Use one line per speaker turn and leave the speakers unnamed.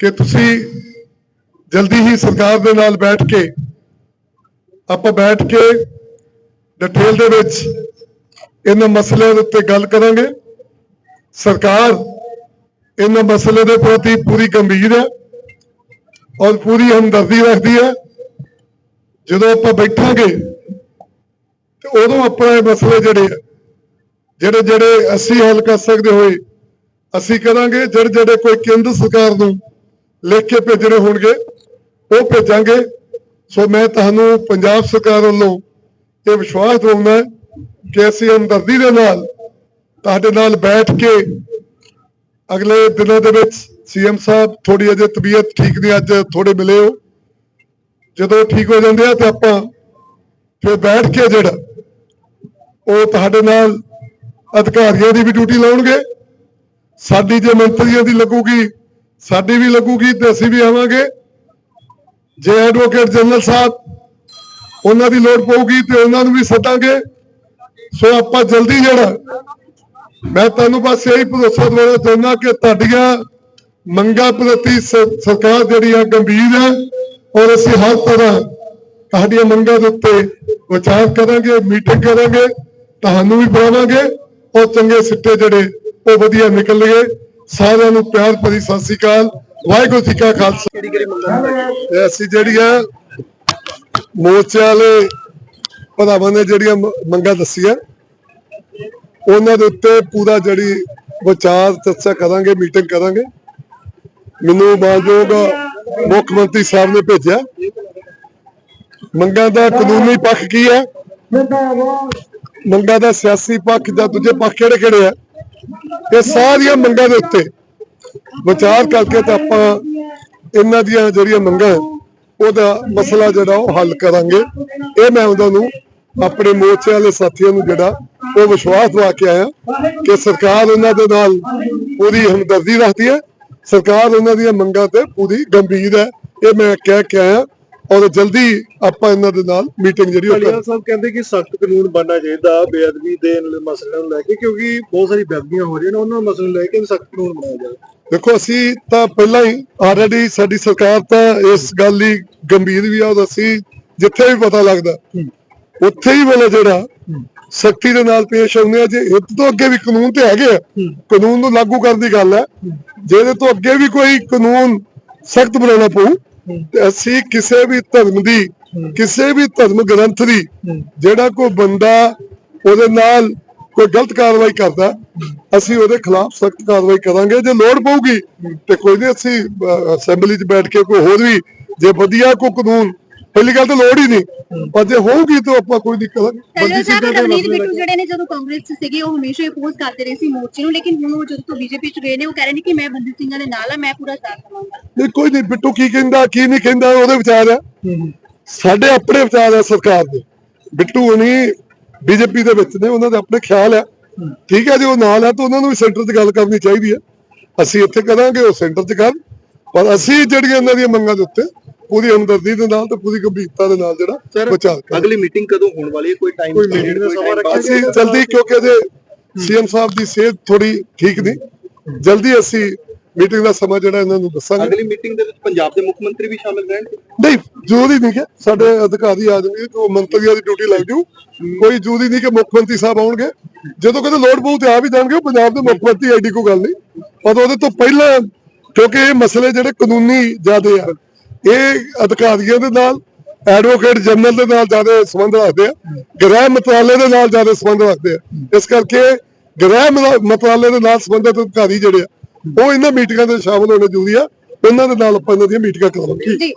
ਕਿ ਤੁਸੀਂ ਜਲਦੀ ਹੀ ਸਰਕਾਰ ਦੇ ਨਾਲ ਬੈਠ ਕੇ, ਆਪਾਂ ਬੈਠ ਕੇ ਡਿਟੇਲ ਦੇ ਵਿੱਚ ਇਹਨਾਂ ਮਸਲਿਆਂ ਦੇ ਉੱਤੇ ਗੱਲ ਕਰਾਂਗੇ। ਸਰਕਾਰ ਇਹਨਾਂ ਮਸਲੇ ਦੇ ਪ੍ਰਤੀ ਪੂਰੀ ਗੰਭੀਰ ਹੈ ਔਰ ਪੂਰੀ ਹਮਦਰਦੀ ਰੱਖਦੀ ਹੈ। ਜਦੋਂ ਆਪਾਂ ਬੈਠਾਂਗੇ ਤੇ ਉਦੋਂ ਆਪਾਂ ਇਹ ਮਸਲੇ ਜਿਹੜੇ ਆ, ਜਿਹੜੇ ਜਿਹੜੇ ਅਸੀਂ ਹੱਲ ਕਰ ਸਕਦੇ ਹੋਏ, ਅਸੀਂ ਕਰਾਂਗੇ। ਜਿਹੜੇ ਜਿਹੜੇ ਕੋਈ ਕੇਂਦਰ ਸਰਕਾਰ ਨੂੰ ਲਿਖ ਕੇ ਭੇਜਣੇ ਹੋਣਗੇ, ਉਹ ਭੇਜਾਂਗੇ। ਸੋ ਮੈਂ ਤੁਹਾਨੂੰ ਪੰਜਾਬ ਸਰਕਾਰ ਵੱਲੋਂ ਇਹ ਵਿਸ਼ਵਾਸ ਦਿਵਾਉਂਦਾ ਕਿ ਅਸੀਂ ਹਮਦਰਦੀ ਦੇ ਨਾਲ ਤੁਹਾਡੇ ਨਾਲ ਬੈਠ ਕੇ ਅਗਲੇ ਦਿਨਾਂ ਦੇ ਵਿੱਚ ਸੀਐਮ ਸਾਹਿਬ ਥੋੜੀ ਅਜੇ ਤਬੀਅਤ ਠੀਕ ਨਹੀਂ, ਅੱਜ ਥੋੜੇ ਮਿਲੇ ਹੋ। ਜਦੋਂ ਠੀਕ ਹੋ ਜਾਂਦੇ ਆ ਤੇ ਆਪਾਂ ਫਿਰ ਬੈਠ ਕੇ ਜਿਹੜਾ ਉਹ ਤੁਹਾਡੇ ਨਾਲ ਅਧਿਕਾਰੀਆਂ ਦੀ ਵੀ ਡਿਊਟੀ ਲਾਉਣਗੇ। ਸਾਡੀ ਜੇ ਮੰਤਰੀਆਂ ਦੀ ਲੱਗੂਗੀ ਸਾਡੀ ਵੀ ਲੱਗੂਗੀ ਤੇ ਅਸੀਂ ਵੀ ਆਵਾਂਗੇ। ਜੇ ਐਡਵੋਕੇਟ ਜਨਰਲ ਸਾਹਿਬ ਉਹਨਾਂ ਦੀ ਲੋੜ ਪਊਗੀ ਤੇ ਉਹਨਾਂ ਨੂੰ ਵੀ ਸੱਦਾਂਗੇ। ਸੋ ਆਪਾਂ ਜਲਦੀ ਜਿਹੜਾ ਮੈਂ ਤੁਹਾਨੂੰ ਬਸ ਇਹੀ ਭਰੋਸਾ ਦਿਵਾਉਣਾ ਚਾਹੁੰਦਾ ਕਿ ਤੁਹਾਡੀਆਂ ਮੰਗਾਂ ਪ੍ਰਤੀ ਸਰਕਾਰ ਜਿਹੜੀ ਆ ਗੰਭੀਰ ਹੈ ਔਰ ਅਸੀਂ ਹਰ ਤਰ੍ਹਾਂ ਤੁਹਾਡੀਆਂ ਮੰਗਾਂ ਦੇ ਉੱਤੇ ਵਿਚਾਰ ਕਰਾਂਗੇ ਮੀਟਿੰਗ ਕਰਾਂਗੇ, ਤੁਹਾਨੂੰ ਵੀ ਬੁਲਾਵਾਂਗੇ ਔਰ ਚੰਗੇ ਸਿੱਟੇ ਜਿਹੜੇ ਉਹ ਵਧੀਆ ਨਿਕਲਣਗੇ। ਸਾਰਿਆਂ ਨੂੰ ਪਿਆਰ ਭਰੀ ਸਤਿ ਸ੍ਰੀ ਅਕਾਲ। ਵਾਹਿਗੁਰੂ ਜੀ ਕਾ ਖਾਲਸਾ।
ਕਿਹੜੀ ਕਿਹੜੀ ਮੰਗਾਂ
ਜਿਹੜੀਆਂ ਮੋਰਚੇ ਵਾਲੇ ਭਰਾਵਾਂ ਨੇ ਜਿਹੜੀਆਂ ਮੰਗਾਂ ਦੱਸੀਆਂ ਉਹਨਾਂ ਦੇ ਉੱਤੇ ਪੂਰਾ ਜਿਹੜੀ ਵਿਚਾਰ ਚਰਚਾ ਕਰਾਂਗੇ ਮੀਟਿੰਗ ਕਰਾਂਗੇ। ਮੈਨੂੰ ਮਾਨਯੋਗ ਮੁੱਖ ਮੰਤਰੀ ਸਾਹਿਬ ਨੇ ਭੇਜਿਆ। ਮੰਗਾਂ ਦਾ ਕਾਨੂੰਨੀ ਪੱਖ ਕੀ ਹੈ? ਮੰਗਾਂ ਦਾ ਸਿਆਸੀ ਪੱਖ ਜਾਂ ਦੂਜੇ ਪੱਖ ਕਿਹੜੇ ਕਿਹੜੇ ਆ? ਇਹ ਸਾਰੀਆਂ ਮੰਗਾਂ ਦੇ ਉੱਤੇ ਵਿਚਾਰ ਕਰਕੇ ਤਾਂ ਆਪਾਂ ਇਹਨਾਂ ਦੀਆਂ ਜਿਹੜੀਆਂ ਮੰਗਾਂ ਉਹਦਾ ਮਸਲਾ ਜਿਹੜਾ ਉਹ ਹੱਲ ਕਰਾਂਗੇ। ਇਹ ਮੈਂ ਉਹਨਾਂ ਨੂੰ ਆਪਣੇ ਮੋਰਚੇ ਵਾਲੇ ਸਾਥੀਆਂ ਨੂੰ ਜਿਹੜਾ ਉਹ ਵਿਸ਼ਵਾਸ ਦਵਾ ਕੇ ਆਇਆ ਕਿ ਸਰਕਾਰ ਉਹਨਾਂ ਦੇ ਨਾਲ ਪੂਰੀ ਹਮਦਰਦੀ ਰੱਖਦੀ ਹੈ। ਸਰਕਾਰ ਉਹਨਾਂ ਦੀਆਂ ਮੰਗਾਂ ਤੇ ਪੂਰੀ ਗੰਭੀਰ ਹੈ। ਇਹ ਮੈਂ ਕਹਿ ਕੇ ਆਇਆ ਔਰ ਜਲਦੀ ਆਪਾਂ ਇਹਨਾਂ ਦੇ ਨਾਲ ਮੀਟਿੰਗ ਜਿਹੜੀ ਉਹ ਕਰਾਂਗੇ
ਸਾਹਿਬ ਕਹਿੰਦੇ ਕਿ ਸਖਤ ਕਾਨੂੰਨ ਬਣਨਾ ਚਾਹੀਦਾ ਬੇਅਦਬੀ ਦੇ ਮਸਲੇ ਨੂੰ ਲੈ ਕੇ ਕਿਉਂਕਿ ਬਹੁਤ ਸਾਰੀ ਬੇਅਦਬੀਆਂ ਹੋ ਰਹੀਆਂ ਨੇ ਉਹਨਾਂ ਮਸਲੇ ਨੂੰ ਲੈ ਕੇ ਸਖਤ ਕਾਨੂੰਨ ਬਣਾਇਆ ਜਾਵੇ।
ਦੇਖੋ ਅਸੀਂ ਤਾਂ ਪਹਿਲਾਂ ਹੀ ਆਲਰੇਡੀ ਸਾਡੀ ਸਰਕਾਰ ਤਾਂ ਇਸ ਗੱਲ ਲਈ ਗੰਭੀਰ ਵੀ ਆ ਔਰ ਅਸੀਂ ਜਿੱਥੇ ਵੀ ਪਤਾ ਲੱਗਦਾ ਉੱਥੇ ਹੀ ਵਾਲਾ ਜਿਹੜਾ ਸਖਤੀ ਦੇ ਨਾਲ ਪੇਸ਼ ਆਉਂਦੇ ਆ ਜੇ ਇਹ ਤੋਂ ਅੱਗੇ ਵੀ ਕਾਨੂੰਨ ਤੇ ਹੈਗੇ ਆ ਕਾਨੂੰਨ ਨੂੰ ਲਾਗੂ ਕਰਨ ਦੀ ਗੱਲ ਹੈ ਜੇ ਇਹਦੇ ਤੋਂ ਅੱਗੇ ਵੀ ਕੋਈ ਕਾਨੂੰਨ ਸਖਤ ਬਣਾਉਣਾ ਪਊ ਤੇ ਅਸੀਂ ਕਿਸੇ ਵੀ ਧਰਮ ਦੀ ਕਿਸੇ ਵੀ ਧਰਮ ਗ੍ਰੰਥ ਦੀ ਜਿਹੜਾ ਕੋਈ ਬੰਦਾ ਉਹਦੇ ਨਾਲ ਕੋਈ ਗਲਤ ਕਾਰਵਾਈ ਕਰਦਾ ਅਸੀਂ ਉਹਦੇ ਖਿਲਾਫ ਸਖਤ ਕਾਰਵਾਈ ਕਰਾਂਗੇ। ਜੇ ਲੋੜ ਪਊਗੀ ਤੇ ਕੋਈ ਨਹੀਂ ਅਸੀਂ ਅਸੈਂਬਲੀ 'ਚ ਬੈਠ ਕੇ ਕੋਈ ਹੋਰ ਵੀ ਜੇ ਵਧੀਆ ਕੋਈ ਕਾਨੂੰਨ ਪਹਿਲੀ ਗੱਲ ਤਾਂ ਲੋੜ ਹੀ ਨਹੀਂ। ਪਰ ਜੇ ਹੋਊਗੀ ਤਾਂ ਆਪਾਂ ਕੋਈ ਦਿੱਕਤ ਨਹੀਂ
ਟੈਲਰ
ਬੰਦੀ
ਸਾਹਿਬ ਰਵਨੀਤ ਬਿੱਟੂ ਜਿਹੜੇ ਨੇ ਜਦੋਂ ਕਾਂਗਰਸ 'ਚ ਸੀਗੇ ਉਹ ਹਮੇਸ਼ਾ ਹੀ ਅਪੋਜ਼ ਕਰਦੇ ਰਹੇ ਸੀ ਮੋਰਚੇ ਨੂੰ। ਲੇਕਿਨ ਹੁਣ ਉਹ ਜਦੋਂ ਤੋਂ ਬੀਜੇਪੀ 'ਚ ਗਏ ਨੇ ਉਹ ਕਹਿ ਰਹੇ ਨੇ ਕਿ ਮੈਂ ਬੰਦੀ ਸਿੰਘਾਂ ਦੇ ਨਾਲ ਆ ਮੈਂ ਪੂਰਾ ਸਾਥ ਦਵਾਂਗਾ।
ਨਹੀਂ ਕੋਈ ਨਹੀਂ ਬਿੱਟੂ ਕੀ ਕਹਿੰਦਾ ਕੀ ਨਹੀਂ ਕਹਿੰਦਾ ਉਹਦੇ ਵਿਚਾਰ ਆ। ਸਾਡੇ ਆਪਣੇ ਵਿਚਾਰ ਆ ਸਰਕਾਰ ਦੇ। ਬਿੱਟੂ ਹੁਣੀ ਬੀਜੇਪੀ ਦੇ ਵਿੱਚ ਨੇ ਉਹਨਾਂ ਦੇ ਆਪਣੇ ਖਿਆਲ ਆ। ਠੀਕ ਹੈ ਜੇ ਉਹ ਨਾਲ ਆ ਤਾਂ ਉਹਨਾਂ ਨੂੰ ਵੀ ਸੈਂਟਰ 'ਚ ਗੱਲ ਕਰਨੀ ਚਾਹੀਦੀ ਹੈ ਅਸੀਂ ਇੱਥੇ ਕਰਾਂਗੇ ਉਹ ਸੈਂਟਰ 'ਚ ਕਰਨ। ਪਰ ਅਸੀਂ ਜਿਹੜੀਆਂ ਇਹਨਾਂ ਦੀਆਂ ਮੰਗਾਂ ਦੇ ਉੱਤੇ ਪੂਰੀ ਹਮਦਰਦੀ ਦੇ ਨਾਲ ਤੇ ਪੂਰੀ ਗੰਭੀਰਤਾ ਦੇ ਨਾਲ ਜਿਹੜਾ ਕਰਾਂਗੇ।
ਅਗਲੀ ਮੀਟਿੰਗ ਕਦੋਂ ਹੋਣ ਵਾਲੀ ਹੈ? ਕੋਈ ਟਾਈਮ
ਕੋਈ ਦਾ ਸਮਾਂ ਰੱਖਿਆ
ਅਸੀਂ ਜਲਦੀ ਕਿਉਂਕਿ ਇਹਦੇ ਸੀਐਮ ਸਾਹਿਬ ਦੀ ਸਿਹਤ ਥੋੜੀ ਠੀਕ ਨਹੀਂ। ਜਲਦੀ ਅਸੀਂ ਮੀਟਿੰਗ ਦਾ ਸਮਾਂ ਜਿਹੜਾ ਇਹਨਾਂ ਨੂੰ ਦੱਸਾਂਗੇ।
ਅਗਲੀ ਮੀਟਿੰਗ ਦੇ ਵਿੱਚ ਪੰਜਾਬ ਦੇ ਮੁੱਖ ਮੰਤਰੀ ਵੀ ਸ਼ਾਮਿਲ ਰਹਿਣਗੇ।
ਨਹੀਂ ਜ਼ਰੂਰੀ ਨਹੀਂ ਕਿ ਸਾਡੇ ਅਧਿਕਾਰੀ ਆ ਜਾਣਗੇ ਕਿ ਉਹ ਮੰਤਰੀਆਂ ਦੀ ਡਿਊਟੀ ਲੱਗ ਜੂ। ਕੋਈ ਜ਼ਰੂਰੀ ਨਹੀਂ ਕਿ ਮੁੱਖ ਮੰਤਰੀ ਸਾਹਿਬ ਆਉਣਗੇ। ਜਦੋਂ ਕਦੇ ਲੋੜ ਪਊ ਤੇ ਆ ਵੀ ਜਾਣਗੇ ਪੰਜਾਬ ਦੇ ਮੁੱਖ ਮੰਤਰੀ ਐਡੀ ਕੋਈ ਗੱਲ ਨਹੀਂ। ਪਰ ਉਹਦੇ ਤੋਂ ਪਹਿਲਾਂ ਕਿਉਂਕਿ ਇਹ ਮਸਲੇ ਜਿਹੜੇ ਕਾਨੂੰਨੀ ਜ਼ਿਆਦੇ ਆ ਇਹ ਅਧਿਕਾਰੀਆਂ ਦੇ ਨਾਲ ਐਡਵੋਕੇਟ ਜਨਰਲ ਦੇ ਨਾਲ ਜ਼ਿਆਦਾ ਸੰਬੰਧ ਰੱਖਦੇ ਆ ਗ੍ਰਹਿ ਮੰਤਰਾਲੇ ਦੇ ਨਾਲ ਜ਼ਿਆਦਾ ਸੰਬੰਧ ਰੱਖਦੇ ਆ। ਇਸ ਕਰਕੇ ਗ੍ਰਹਿ ਮੰਤਰਾ- ਮੰਤਰਾਲੇ ਦੇ ਨਾਲ ਸੰਬੰਧਿਤ ਅਧਿਕਾਰੀ ਜਿਹੜੇ ਆ ਉਹ ਇਹਨਾਂ ਮੀਟਿੰਗਾਂ ਦੇ ਸ਼ਾਮਲ ਹੋਣੇ ਜ਼ਰੂਰੀ ਆ। ਉਹਨਾਂ ਦੇ ਨਾਲ ਆਪਾਂ ਇਹਨਾਂ ਦੀਆਂ ਮੀਟਿੰਗਾਂ ਕਰਾਂਗੇ
ਜੀ।